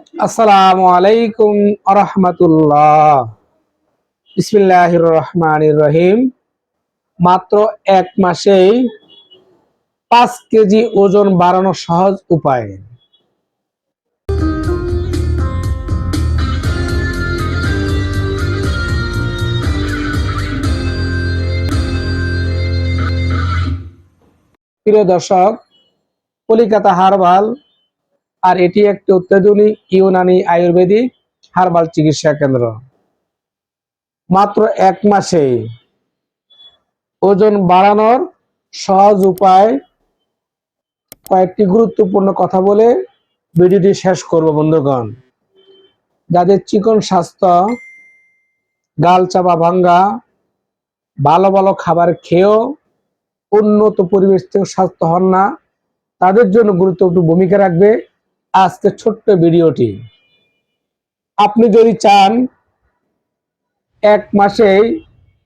আসসালামু আলাইকুম আরহামাতুল্লাহ। বিসমিল্লাহ রহমান রহিম মাত্র এক মাসেই পাঁচ কেজি ওজন বাড়ানোর সহজ উপায়। প্রিয় দর্শক, কলিকাতা হারবাল আর এটি একটি অত্যাধুনিক ইউনানি আয়ুর্বেদিক হারবাল চিকিৎসা কেন্দ্র। মাত্র এক মাসে ওজন বাড়ানোর সহজ উপায় কয়েকটি গুরুত্বপূর্ণ কথা বলে ভিডিওটি শেষ করব, বন্ধুগণ। যাদের চিকন স্বাস্থ্য, গাল চাপা ভাঙ্গা, ভালো ভালো খাবার খেয়েও উন্নত পরিবেশ থেকে স্বাস্থ্য হন না, তাদের জন্য গুরুত্বপূর্ণ ভূমিকা রাখবে আজকে ছোট্ট ভিডিওটি। আপনি যদি চান এক মাসেই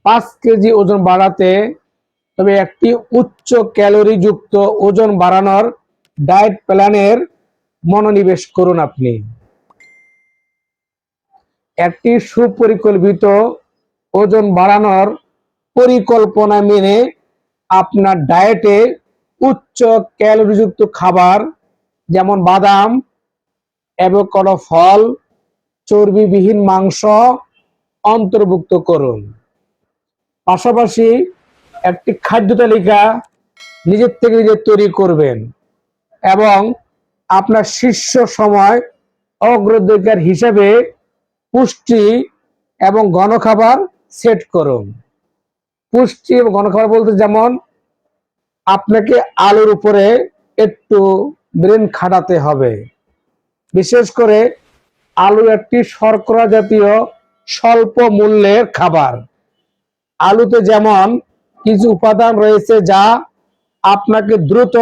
পাঁচ কেজি ওজন বাড়াতে, তবে একটি উচ্চ ক্যালোরি যুক্ত ওজন বাড়ানোর ডায়েট প্ল্যানের মনোনিবেশ করুন আপনি। একটি সুপরিকল্পিত ওজন বাড়ানোর পরিকল্পনা মেনে আপনার ডায়েটে উচ্চ ক্যালোরিযুক্ত খাবার যেমন বাদাম, অ্যাভোকাডো ফল, চর্বিবিহীন মাংস অন্তর্ভুক্ত করুন। পাশাপাশি একটি খাদ্য তালিকা নিজের থেকে নিজে তৈরি করবেন এবং আপনার শীর্ষ সময় অগ্রাধিকার হিসেবে পুষ্টি এবং ঘন খাবার সেট করুন। পুষ্টি এবং ঘন খাবার বলতে যেমন, আপনাকে আলুর উপরে একটু ব্রেন খাটাতে হবে। বিশেষ করে আলু একটি শর্করা জাতীয় স্বল্প মূল্যের খাবার। আলুতে যেমন কিছু উপাদান রয়েছে যা আপনাকে দ্রুত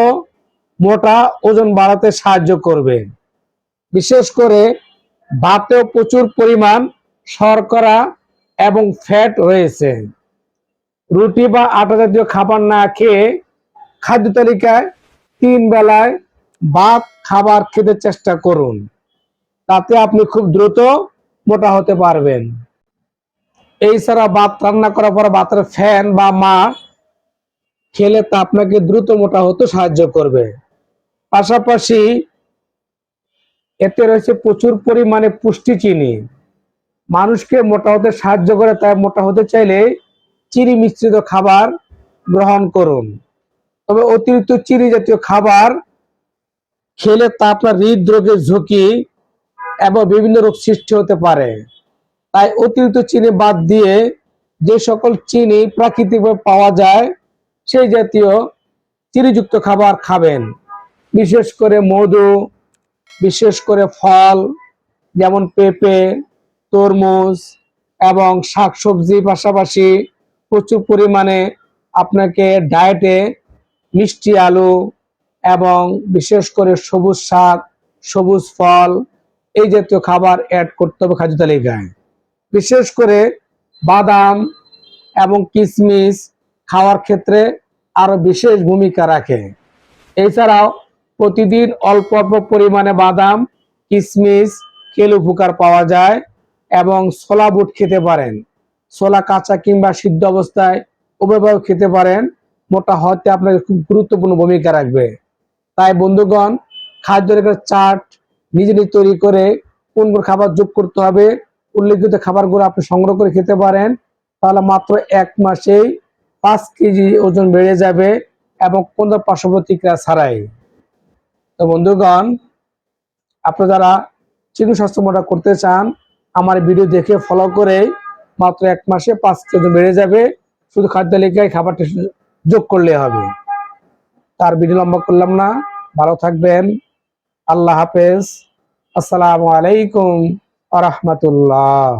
মোটা ওজন বাড়াতে সাহায্য করবে। বিশেষ করে ভাতেও প্রচুর পরিমাণ শর্করা এবং ফ্যাট রয়েছে। রুটি বা আটা জাতীয় খাবার না খেয়ে খাদ্য তালিকায় তিন বেলায় ভাত, খাবার খেতে চেষ্টা করুন। তাতে আপনি খুব দ্রুত মোটা হতে পারবেন। এই ছাড়া ভাত রান্না করার পর ভাতের ফ্যান বা মা খেলে তা আপনাকে দ্রুত মোটা হতে সাহায্য করবে। পাশাপাশি এতে রয়েছে প্রচুর পরিমাণে পুষ্টি চিনি। মানুষকে মোটা হতে সাহায্য করে, তাই মোটা হতে চাইলে চিনি মিশ্রিত খাবার গ্রহণ করুন। তবে অতিরিক্ত চিনি জাতীয় খাবার খেলে তা আপনার হৃদরোগের ঝুঁকি এবং বিভিন্ন রোগ সৃষ্টি হতে পারে। তাই অতিরিক্ত চিনি বাদ দিয়ে যে সকল চিনি প্রাকৃতিকভাবে পাওয়া যায়, সেই জাতীয় চিনিযুক্ত খাবার খাবেন। বিশেষ করে মধু, বিশেষ করে ফল, যেমন পেঁপে, তরমুজ এবং শাকসবজি পাশাপাশি প্রচুর পরিমাণে আপনাকে ডায়েটে মিষ্টি আলু এবং বিশেষ করে সবুজ শাক, সবুজ ফল এই জাতীয় খাবার অ্যাড করতে হবে খাদ্য তালিকায়। বিশেষ করে বাদাম এবং কিশমিশ খাওয়ার ক্ষেত্রে আরও বিশেষ ভূমিকা রাখে। এছাড়াও প্রতিদিন অল্প অল্প পরিমাণে বাদাম কিশমিশ খেলে উপকার পাওয়া যায় এবং ছোলা বুট খেতে পারেন। ছোলা কাঁচা কিংবা সিদ্ধ অবস্থায় উভয়ভাবে খেতে পারেন। মোটা হতে আপনাকে খুব গুরুত্বপূর্ণ ভূমিকা রাখবে। তাই বন্ধুগণ, খাদ্য রেখার চার্ট নিজে নিজে তৈরি করে কোন কোন খাবার যোগ করতে হবে, উল্লেখিত খাবারগুলো আপনি সংগ্রহ করে খেতে পারেন, তাহলে মাত্র এক মাসেই পাঁচ কেজি ওজন বেড়ে যাবে এবং কোনো পার্শ্ব প্রতিক্রিয়া ছাড়াই। তো বন্ধুগণ আপনি যারা চিকন স্বাস্থ্য মোটা করতে চান, আমার ভিডিও দেখে ফলো করে মাত্র এক মাসে পাঁচ কেজি বেড়ে যাবে, শুধু খাদ্য তালিকায় খাবারটা যোগ করলে হবে। তার ভিডিও লম্বা করলাম না। ভালো থাকবেন। আল্লাহ হাফেজ। আসসালামু আলাইকুম আ রহমতুল্লাহ।